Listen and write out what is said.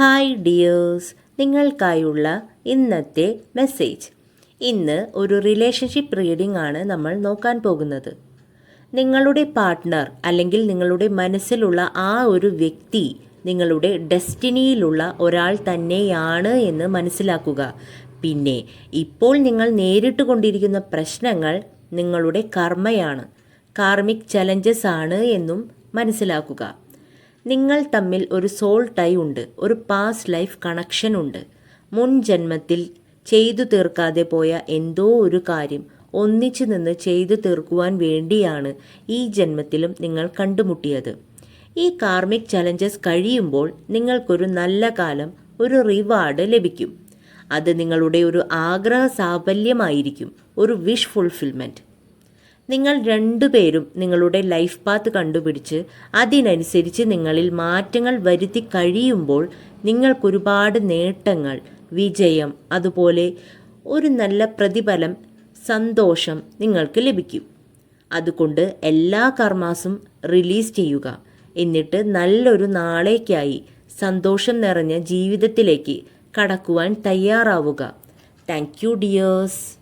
Hi dears നിങ്ങൾക്കായുള്ള ഇന്നത്തെ message ഇന്ന് ഒരു റിലേഷൻഷിപ്പ് റീഡിംഗ് ആണ് നമ്മൾ നോക്കാൻ പോകുന്നത്. നിങ്ങളുടെ പാർട്ട്ണർ അല്ലെങ്കിൽ നിങ്ങളുടെ മനസ്സിലുള്ള ആ ഒരു വ്യക്തി നിങ്ങളുടെ ഡെസ്റ്റിനിയിലുള്ള ഒരാൾ തന്നെയാണ് എന്ന് മനസ്സിലാക്കുക. പിന്നെ ഇപ്പോൾ നിങ്ങൾ നേരിട്ട് കൊണ്ടിരിക്കുന്ന പ്രശ്നങ്ങൾ നിങ്ങളുടെ കർമ്മയാണ്. കാർമിക് ചലഞ്ചസ് ആണ് എന്നും മനസ്സിലാക്കുക. നിങ്ങൾ തമ്മിൽ ഒരു സോൾ ടൈ ഉണ്ട് ഒരു പാസ്റ്റ് ലൈഫ് കണക്ഷൻ ഉണ്ട്. മുൻ ജന്മത്തിൽ ചെയ്തു തീർക്കാതെ പോയ എന്തോ ഒരു കാര്യം ഒന്നിച്ചു നിന്ന് ചെയ്തു തീർക്കുവാൻ വേണ്ടിയാണ് ഈ ജന്മത്തിലും നിങ്ങൾ കണ്ടുമുട്ടിയത്. ഈ കാർമിക് ചലഞ്ചസ് കഴിയുമ്പോൾ നിങ്ങൾക്കൊരു നല്ല കാലം ഒരു റിവാർഡ് ലഭിക്കും. അത് നിങ്ങളുടെ ഒരു ആഗ്രഹ സാഫല്യമായിരിക്കും ഒരു വിഷ് ഫുൾഫിൽമെന്റ് നിങ്ങൾ രണ്ടുപേരും നിങ്ങളുടെ ലൈഫ് പാത്ത് കണ്ടുപിടിച്ച് അതിനനുസരിച്ച് നിങ്ങളിൽ മാറ്റങ്ങൾ വരുത്തി കഴിയുമ്പോൾ നിങ്ങൾക്കൊരുപാട് നേട്ടങ്ങൾ വിജയം അതുപോലെ ഒരു നല്ല പ്രതിഫലം സന്തോഷം നിങ്ങൾക്ക് ലഭിക്കും. അതുകൊണ്ട് എല്ലാ കർമാസും റിലീസ് ചെയ്യുക. എന്നിട്ട് നല്ലൊരു നാളേക്കായി സന്തോഷം നിറഞ്ഞ ജീവിതത്തിലേക്ക് കടക്കുവാൻ തയ്യാറാവുക. Thank you dears